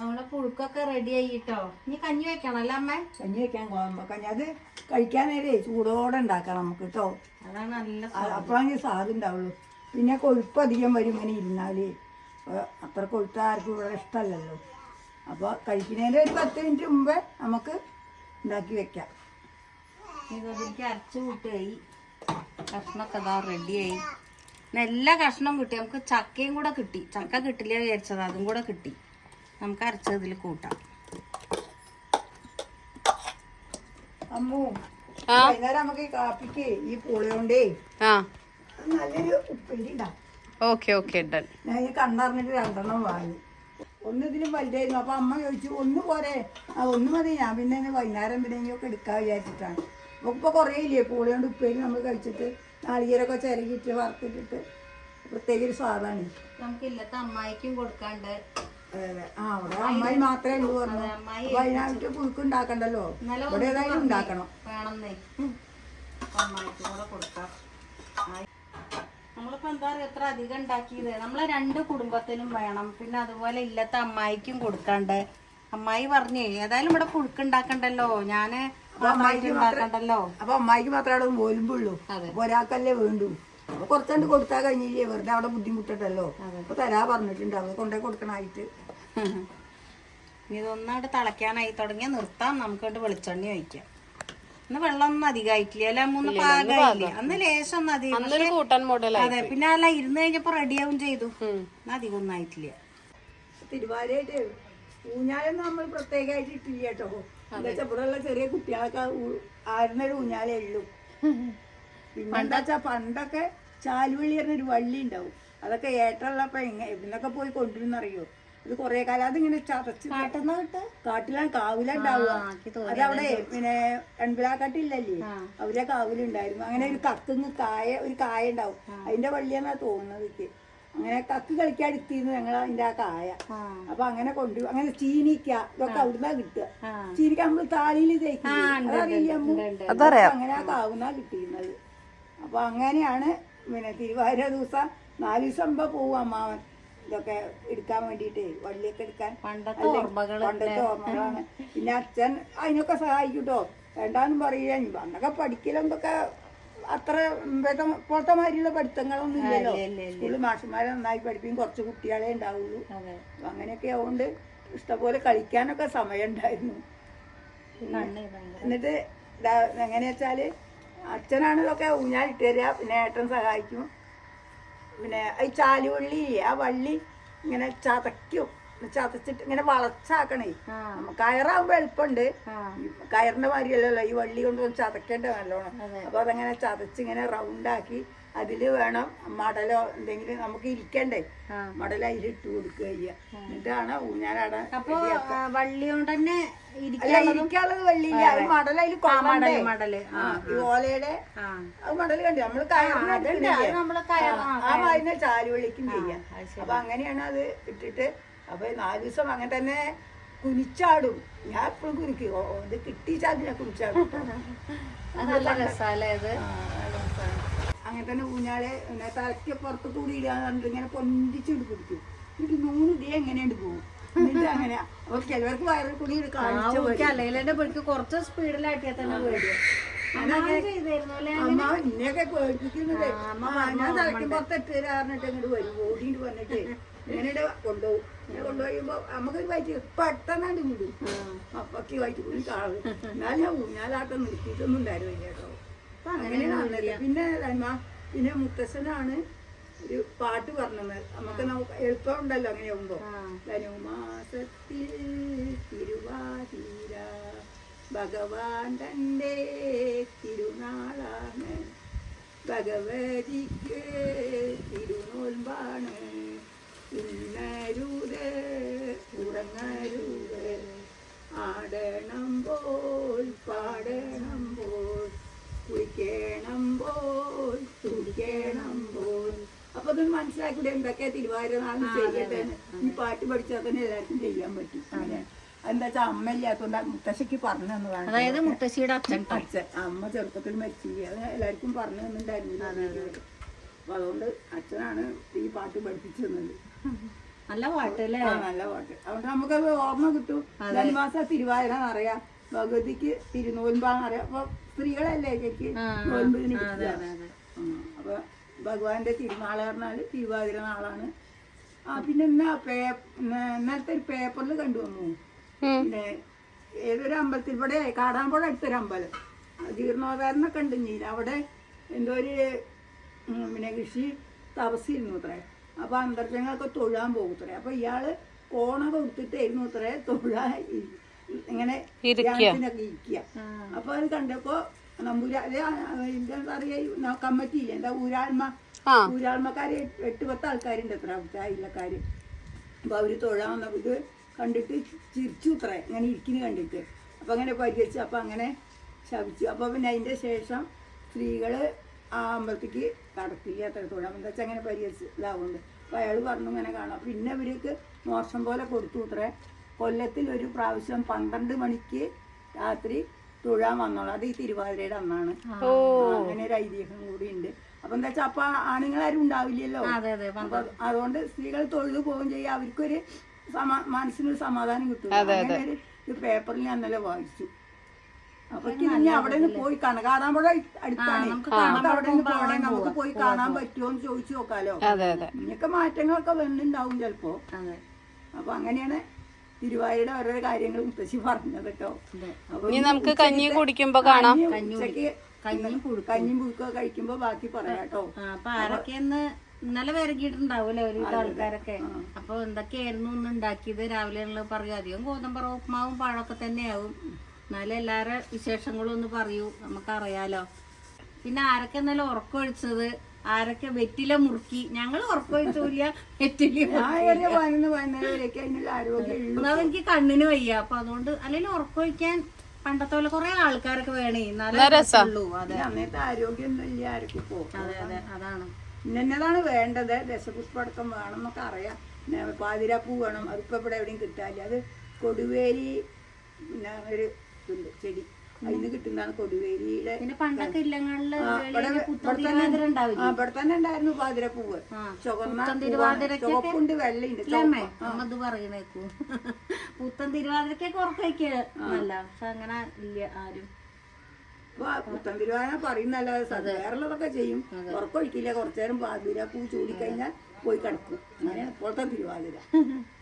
നമ്മളെ പുഴുക്കൊക്കെ റെഡി ആയിട്ടോ? ഇനി കഞ്ഞി വെക്കണല്ലോ അമ്മ? കഞ്ഞി വെക്കാൻ ഗോതമ്പ് കഞ്ഞി. അത് കഴിക്കാൻ നേരെ ചൂടോടെ ഉണ്ടാക്കാം നമുക്ക് കേട്ടോ. അതാണ് നല്ല അപ്പോഴാണെങ്കിൽ സ്വാദ് ഉണ്ടാവുള്ളൂ. പിന്നെ കൊഴുപ്പ് അധികം വരും ഇങ്ങനെ ഇരുന്നാൽ അത്ര കൊഴുത്ത ആർക്കും ഇവിടെ ഇഷ്ടമല്ലല്ലോ. അപ്പോൾ കഴിക്കുന്നതിന്റെ ഒരു പത്ത് മിനിറ്റ് മുമ്പേ നമുക്ക് ഉണ്ടാക്കി വെക്കാം. ഇതൊക്കെ അരച്ച് കൂട്ടുകയായി. കഷ്ണമൊക്കെ അതാ റെഡിയായി എല്ലാ കഷ്ണവും കിട്ടി. നമുക്ക് ചക്കയും കൂടെ കിട്ടി. ചക്ക കിട്ടില്ല വിചാരിച്ചത്. അതും കൂടെ കിട്ടി. നമുക്ക് അരച്ചത് ഇതിൽ കൂട്ടാം. അമ്മു വൈകുന്നേരം നമുക്ക് കാപ്പിക്ക് ഈ പുളിയോണ്ടേ ആ. നല്ലൊരു ഉപ്പേരി ഉണ്ടാവും ഓക്കെ ഓക്കെ ഡൺ. ഞാൻ ഈ രണ്ടെണ്ണം വാങ്ങി. ഒന്ന് ഇതിലും വലുതായിരുന്നു. അപ്പൊ അമ്മ ചോദിച്ചു ഒന്ന് പോരെ. ആ ഒന്ന് മതി. ഞാൻ പിന്നെ ഇന്ന് വൈകുന്നേരം എന്തിനെങ്കിലും എടുക്കാൻ വിചാരിച്ചിട്ടാണ്. അപ്പൊ ഇപ്പൊ കുറേ ഇല്ലേ? പൂളി ഉപ്പേരി നമ്മൾ കഴിച്ചിട്ട് നാളികേരൊക്കെ ചിരകിയിട്ട് വറുത്തിട്ടിട്ട് പ്രത്യേക ഒരു സ്വാദാണ്. അമ്മായിക്കും കൊടുക്കാണ്ട് അവിടെ അമ്മായി മാത്രമേ ഉള്ളൂ പറഞ്ഞു. അപ്പൊ അതിനായിട്ട് പുഴുക്ക് ഉണ്ടാക്കണ്ടല്ലോ? ഇവിടെ ഏതായാലും ഉണ്ടാക്കണം. വേണമെന്നേ. അപ്പൊ അമ്മായിക്കും കൂടെ കൊടുക്കാം. ആയി. നമ്മളിപ്പോ എന്താ പറയുക എത്ര അധികം ഉണ്ടാക്കിയത്. നമ്മളെ രണ്ട് കുടുംബത്തിനും വേണം. പിന്നെ അതുപോലെ ഇല്ലാത്ത അമ്മായിക്കും കൊടുക്കാണ്ട്. അമ്മായി പറഞ്ഞേ ഏതായാലും ഇവിടെ പുഴുക്ക് ഉണ്ടാക്കണ്ടല്ലോ. ഞാൻ ഉണ്ടാക്കണ്ടല്ലോ. അപ്പൊ അമ്മായിക്ക് മാത്രമേ ഉള്ളൂ. ഒരാൾക്കല്ലേ വേണ്ടൂ. അപ്പൊ കുറച്ചുകൊണ്ട് കൊടുത്താ കഴിഞ്ഞില്ലേ? വെറുതെ അവിടെ ബുദ്ധിമുട്ടല്ലോ അപ്പൊ തരാ പറഞ്ഞിട്ടുണ്ടാവും കൊണ്ടേ കൊടുക്കണായിട്ട്. ഇനി ഇതൊന്നായിട്ട് തിളയ്ക്കാനായി തുടങ്ങിയാൽ നിർത്താം. നമുക്കോട്ട് വെളിച്ചെണ്ണ ഒഴിക്കാം. ഇന്ന് വെള്ളമൊന്നും അധികമായിട്ടില്ല. അല്ല മൂന്ന് പാകമായില്ലേ? അന്ന് ലേശം ഒന്നും അധികം. അതെ പിന്നെ അല്ല ഇരുന്ന് കഴിഞ്ഞപ്പോ റെഡിയാവും ചെയ്തു. അധികം ഒന്നും ആയിട്ടില്ല. തിരുവാലയായിട്ട് ഊഞ്ഞാലൊന്നും നമ്മൾ പ്രത്യേകമായിട്ട് ഇട്ടില്ല കേട്ടോ. എന്താ വെച്ചാ ചെറിയ കുട്ടികളൊക്കെ ആരുന്നൊരു ഊഞ്ഞാലേ ഉള്ളൂ. പിന്നെ പണ്ടൊക്കെ ചാലുവള്ളി പറഞ്ഞൊരു വള്ളി ഉണ്ടാവും. അതൊക്കെ ഏട്ടുള്ളപ്പോ എങ്ങനെ ഇതിനൊക്കെ പോയി കൊണ്ടുവരുന്നറിയോ? ഇത് കൊറേ കാലം അതിങ്ങനെ ചതച്ച് കാട്ടുന്ന കിട്ട്? കാട്ടിലാണ് കാവിലുണ്ടാവുക. അതവിടെ പിന്നെ എൺപിലാക്കാട്ടില്ലല്ലേ അവരെ കാവിലുണ്ടായിരുന്നു. അങ്ങനെ ഒരു കക്കുന്ന് കായ ഒരു കായ ഉണ്ടാവും. അതിന്റെ വള്ളിയെന്നാ തോന്നുന്നത് എനിക്ക്. അങ്ങനെ കക്ക് കളിക്കാൻ എടുത്തിരുന്നു ഞങ്ങൾ അതിന്റെ ആ കായ. അപ്പൊ അങ്ങനെ കൊണ്ടു അങ്ങനെ ചീനിക്ക ഇതൊക്കെ അവിടുന്ന് കിട്ടുക. ചീനിക്ക നമ്മൾ താളിയിൽ തേക്കും അതറിയില്ലേ അങ്ങനെ ആ കാവുന്നാ കിട്ടിയിരുന്നത് അപ്പൊ അങ്ങനെയാണ് പിന്നെ തിരുവാതിര ദിവസം നാല് ദിവസം മുമ്പ് പോവും അമ്മാവൻ. ഇതൊക്കെ എടുക്കാൻ വേണ്ടിട്ടേ വള്ളിയൊക്കെ എടുക്കാൻ. പണ്ടത്തെ ഓർമ്മകളാണ്. പിന്നെ അച്ഛൻ അതിനൊക്കെ സഹായിക്കൂട്ടോ. വേണ്ടാന്നും പറയില്ല. അന്നൊക്കെ പഠിക്കലൊക്കെ അത്ര ഇപ്പോഴത്തെ ഇപ്പോഴത്തെ മാതിരിയുള്ള പഠിത്തങ്ങളൊന്നും ഇല്ലല്ലോ. സ്കൂളിൽ മാഷന്മാരെ നന്നായി പഠിപ്പിക്കും. കുറച്ച് കുട്ടികളെ ഉണ്ടാവുള്ളൂ. അങ്ങനെയൊക്കെ ആവുകൊണ്ട് ഇഷ്ടപോലെ കളിക്കാനൊക്കെ സമയം ഉണ്ടായിരുന്നു എന്നിട്ട് എങ്ങനെയാച്ചാൽ എങ്ങനെയാ വെച്ചാൽ അച്ഛനാണ് ഇതൊക്കെ ഊഞ്ഞാലിട്ട് തരിക പിന്നെ ഏട്ടൻ സഹായിക്കും. പിന്നെ ഈ ചാലുവള്ളി ആ വള്ളി ഇങ്ങനെ ചതയ്ക്കും ചതച്ചിട്ട് ഇങ്ങനെ വളച്ചാക്കണേ. കയറാവുമ്പോ കയറാകുമ്പോ എളുപ്പമുണ്ട് കയറിന്റെ മാതിരിയല്ലല്ലോ ഈ വള്ളി കൊണ്ട് ചതക്കേണ്ട നല്ലോണം. അപ്പൊ അതങ്ങനെ ചതച്ച് ഇങ്ങനെ റൗണ്ടാക്കി അതിൽ വേണം മടലോ എന്തെങ്കിലും നമുക്ക് ഇരിക്കണ്ടേ. മടല അതിലിട്ട് കൊടുക്കുക എന്നിട്ടാണ് ഊഞ്ഞാലാടാൻ വള്ളി കൊണ്ട് തന്നെ ഇരിക്കാനുള്ളതും വള്ളിയില്ല. അത് അതിൽ മടൽ മടൽ ഈ ഓലയുടെ അത് മടൽ കണ്ടു നമ്മൾ കയറിനെ ആ, ചാലുവള്ളിക്കും ചെയ്യാം. അപ്പൊ അങ്ങനെയാണ് അത് ഇട്ടിട്ട് അപ്പൊ നാല് ദിവസം അങ്ങനെ തന്നെ കുനിച്ചാടും. ഞാൻ എപ്പോഴും കുനിക്കും. ഇത് കിട്ടിച്ചാൽ ഞാൻ കുനിച്ചാടും അങ്ങനെ തന്നെ. ഊഞ്ഞാളെ പിന്നെ തലയ്ക്ക് പുറത്ത് കൂടി ഇടാന്നുണ്ട് ഇങ്ങനെ പൊന്തിച്ചിട്ട് പിടിക്കും. എന്നിട്ട് നൂറ് ഇതേ എങ്ങനെയുണ്ട് പോകും എന്നിട്ട് അങ്ങനെ അപ്പൊ ചിലവർക്ക് വയറിൽ കൂടി കാണിച്ചു അല്ലെങ്കിൽ കുറച്ച് സ്പീഡിലാക്കിയാ തന്നെ പേടിയോ. ചെയ്തായിരുന്നു അല്ലേ? അമ്മ ഇന്നെയൊക്കെ പേടിപ്പിക്കുന്നത് ഞാൻ തലയ്ക്ക് പുറത്ത് ഇട്ട് തരാറിഞ്ഞിട്ട് ഇങ്ങോട്ട് വരും ഓടിയിട്ട് വന്നിട്ട് ഇങ്ങനെ കൊണ്ടുപോകും ഇങ്ങനെ കൊണ്ടുപോയുമ്പോ നമുക്കൊരു വയറ്റി പെട്ടെന്നാണ്ട് വിടും. അപ്പൊക്കെ വയറ്റി കൂടി കാണും. എന്നാലും ഞാൻ ഊഞ്ഞാലാട്ടം നിർത്തിയിട്ടൊന്നും ഉണ്ടായിരുന്നില്ല കേട്ടോ. അങ്ങനെയാണ് വന്നത് പിന്നെ അമ്മ പിന്നെ മുത്തശ്ശനാണ് ഒരു പാട്ട് പറഞ്ഞത്. നമുക്ക് നമുക്ക് എളുപ്പമുണ്ടല്ലോ അങ്ങനെ ആവുമ്പോ. ധനുമാസത്തിൽ തിരുവാതിര ഭഗവാൻ തന്റെ തിരുനാളാണ് ഭഗവതിക്ക് തിരുനോൽമ്പാണ്. ഉണ്ണരുത് ഉറങ്ങരുത്. ആടണം പോൽ പാടണം പോൽ കുളിക്കണം പോൽ തുടിക്കണം പോൽ. അപ്പൊ അതൊന്ന് മനസ്സിലാക്കൂടെ എന്തൊക്കെയാ തിരുവാതിര നാളിൽ ചെയ്യട്ടെ ഈ പാട്ട് പഠിച്ചാൽ തന്നെ എല്ലാവർക്കും ചെയ്യാൻ പറ്റും അങ്ങനെ എന്താ വെച്ചാൽ അമ്മ ഇല്ലാത്തോണ്ട് മുത്തശ്ശിക്ക് പറഞ്ഞു തന്നതാണ്. അതായത് മുത്തശ്ശിയുടെ അച്ഛൻ. അച്ഛൻ. അമ്മ ചെറുപ്പത്തിൽ മരിച്ചില്ല അത് എല്ലാവർക്കും പറഞ്ഞു തന്നിട്ടുണ്ടായിരുന്നു. അപ്പൊ അതുകൊണ്ട് അച്ഛനാണ് ഈ പാട്ട് പഠിപ്പിച്ചു തന്നത് നല്ല പാട്ട് അല്ലേ നല്ല പാട്ട്. അതുകൊണ്ട് നമുക്കത് ഓർമ്മ കിട്ടും. ധനുമാസ തിരുവാതിര എന്നറിയാം ഭഗവതിക്ക് തിരുനോൽമ്പാന്നറിയാം അപ്പൊ സ്ത്രീകളല്ലേ ചേക്ക്. ഉം. അപ്പൊ ഭഗവാന്റെ തിരുനാൾ പറഞ്ഞാൽ തിരുവാതിര നാളാണ്. ആ പിന്നെ ഇന്ന പേ ഇന്ന് ഇന്നലത്തെ ഒരു പേപ്പറിൽ കണ്ടു വന്നു ഏതൊരു അമ്പലത്തിൽ ഇവിടെ കാടാമ്പുഴ അടുത്തൊരു അമ്പലം. ജീർണോദ്ധാരണൊക്കെ ഉണ്ട് ഇനി. അവിടെ എന്തോ ഒരു പിന്നെ കൃഷി തപസ്സിരുന്നു അത്രേ. അപ്പോൾ അന്തർജങ്ങൾക്ക് തൊഴാൻ പോകും അത്രേ. അപ്പൊ ഇയാൾ കോണൊക്കെ ഉടുത്തിട്ടായിരുന്നു അത്രേ തൊഴാൻ ഇങ്ങനെ ധ്യാനത്തിനൊക്കെ ഇരിക്കുക അപ്പൊ അത് കണ്ടപ്പോ നമ്പൂരാ എന്താ കമ്മിറ്റി എന്താ ഊരാൾമ ഊരാൽമക്കാര് എട്ട് പത്ത് ആൾക്കാരുണ്ട് അത്ര അയിലക്കാര് അപ്പൊ അവർ തൊഴാൻ വന്നപ്പോൾ കണ്ടിട്ട് ചിരിച്ചു ഇത്ര. ഇങ്ങനെ ഇരിക്കുന്നു കണ്ടിട്ട്. അപ്പം അങ്ങനെ പരിഹരിച്ചു അപ്പം അങ്ങനെ ശപിച്ചു. അപ്പോൾ പിന്നെ അതിന്റെ ശേഷം സ്ത്രീകൾ ആ അമ്പലത്തേക്ക് കടക്കില്ല അത്രത്തോളം. എന്താ വെച്ചാൽ അങ്ങനെ പരിഹരിച്ച് ഇതാവുന്നുണ്ട് അപ്പോൾ അയാൾ പറഞ്ഞു ഇങ്ങനെ കാണാം. പിന്നെ ഇവർക്ക് മോശം പോലെ കൊടുത്തു ഇത്രേ. കൊല്ലത്തിൽ ഒരു പ്രാവശ്യം പന്ത്രണ്ട് മണിക്ക് രാത്രി തൊഴാൻ വന്നോളൂ. അത് ഈ തിരുവാതിരയുടെ അന്നാണ്. അങ്ങനെ ഒരു ഐതിഹ്യം കൂടി ഉണ്ട്. അപ്പൊ എന്താ വെച്ചാൽ അപ്പൊ ആണുങ്ങളാരും ഉണ്ടാവില്ലല്ലോ. അതുകൊണ്ട് സ്ത്രീകൾ തൊഴുതു പോവുകയും ചെയ്യുക അവർക്കൊരു മനസ്സിനൊരു സമാധാനം കിട്ടും ഇത് പേപ്പറിൽ ഞാൻ ഇന്നലെ വായിച്ചു. അപ്പൊ ഇനി അവിടെ നിന്ന് പോയി കാണാം. കാടാമ്പുഴ അടുത്താണ്. അവിടെ നിന്ന് പോകണം നമുക്ക് പോയി കാണാൻ പറ്റുമോ എന്ന് ചോദിച്ചു നോക്കാലോ. അതെ അതെ. ഇങ്ങനൊക്കെ മാറ്റങ്ങളൊക്കെ വന്നിണ്ടാവും ചിലപ്പോ. അപ്പൊ അങ്ങനെയാണ് തിരുവായൂരുടെ ഓരോരോ കാര്യങ്ങൾ മുത്തശ്ശി പറഞ്ഞത് കേട്ടോ. ഇനി നമുക്ക് കഞ്ഞി കുടിക്കുമ്പോ കാണാം. കഞ്ഞിയും പുഴുക്കും. കഞ്ഞിയും പുഴുക്കൊക്കെ കഴിക്കുമ്പോ ബാക്കി പറയാട്ടോ ആ, അപ്പൊ ആരൊക്കെയെന്ന് ഇന്നലെ വിരകിയിട്ടുണ്ടാവൂലേ ഒരു ആൾക്കാരൊക്കെ? അപ്പൊ എന്തൊക്കെയായിരുന്നു ഒന്ന് ഉണ്ടാക്കിയത്? രാവിലെ ഉള്ളത് പറയൂ. അധികം ഗോതമ്പറ ഉപ്മാവും പഴമൊക്കെ തന്നെയാവും. എന്നാലും എല്ലാവരുടെ വിശേഷങ്ങളും ഒന്ന് പറയൂ. നമുക്കറിയാലോ. പിന്നെ ആരൊക്കെ ഇന്നലെ ഉറക്കമൊഴിച്ചത് ആരൊക്കെ വെറ്റില മുറുക്കി? ഞങ്ങൾ ഉറക്കമൊഴിച്ചില്ല വെറ്റില ഒന്നാമത് എനിക്ക് കണ്ണിന് വയ്യ. അപ്പൊ അതുകൊണ്ട് അല്ലെങ്കിൽ ഉറക്കമൊഴിക്കാൻ പണ്ടത്തെ പോലെ കുറെ ആൾക്കാരൊക്കെ വേണേ. എന്നാലേ ഉള്ളൂ അതെ. അന്നത്തെ ഇല്ല. ആർക്കും അതെ അതെ. അതാണ്. ഇന്നതാണ് വേണ്ടത്. ദശപുഷ്പടക്കം വേണം എന്നൊക്കെ അറിയാം പാതിരാപ്പൂ വേണം. അതിപ്പോൾ ഇവിടെ എവിടെയും കിട്ടാല്ല അത് കൊടുവേരി പിന്നെ ഒരു ഇതുണ്ട് ചെടി. അതിന് കിട്ടുന്നതാണ് കൊടുവേരിയുടെ ഇവിടെ തന്നെ ഉണ്ടായിരുന്നു പാതിരപ്പൂവ്. ചുവന്ന ചുവപ്പുണ്ട് വെള്ളയുണ്ട് ഇത് പറയണേക്കൂ. പുത്തൻ തിരുവാതിരക്കൊക്കെ പക്ഷെ അങ്ങനെ ഇല്ല ആരും. പുത്തൻ തിരുവാതിര പറയുന്നല്ലാതെ വേറുള്ളതൊക്കെ ചെയ്യും. ഉറക്കൊഴിക്കില്ല കുറച്ചു നേരം പാതിര പൂ ചൂടിക്കഴിഞ്ഞാൽ പോയി കിടക്കും. അങ്ങനെ ഇപ്പോഴത്തെ തിരുവാതിര.